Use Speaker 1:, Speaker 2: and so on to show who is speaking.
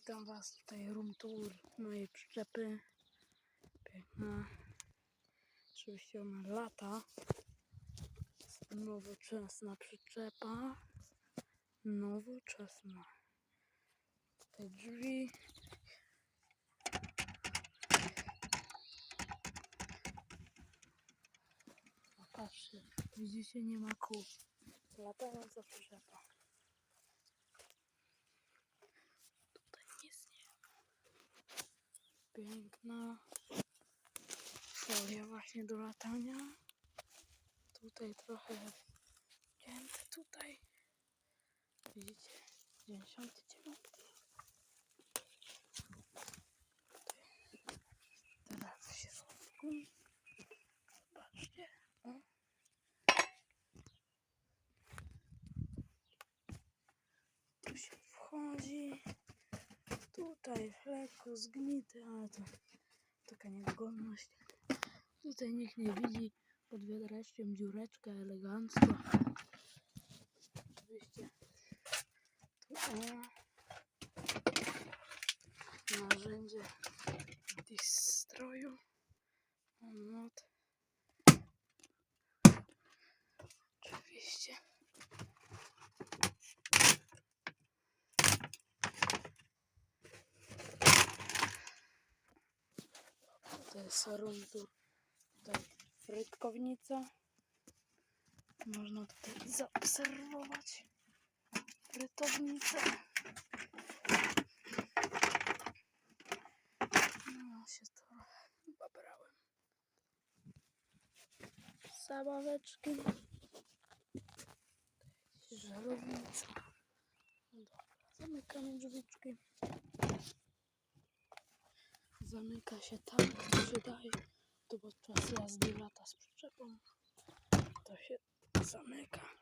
Speaker 1: Witam Was tutaj room tour mojej przyczepy. Piękna. Oczywiście ona lata. Nowoczesna przyczepa. Nowoczesna. Tutaj drzwi. Patrzcie, widzicie, nie ma kół. Latająca przyczepa. Tutaj nic nie ma. Piękna folia właśnie do latania. Tutaj trochę wcięte tutaj. Widzicie? 99. Teraz w środku. Zobaczcie. O. Tu się wchodzi. Tutaj lekko zgnity, ale to taka niegodność. Tutaj nikt nie widzi pod wiadraczkiem dziureczka elegancko. Oczywiście tu o, narzędzie tych stroju. Not. Oczywiście. Tour. Tutaj frytkownica. Można tutaj zaobserwować frytownicę. No się trochę babrałem. Zabaweczki. Żarownica. Dobra, zamykamy drzwiczki. Zamyka się tam, gdzie się daje. Tu podczas jazdy lata z przyczepą. To się zamyka.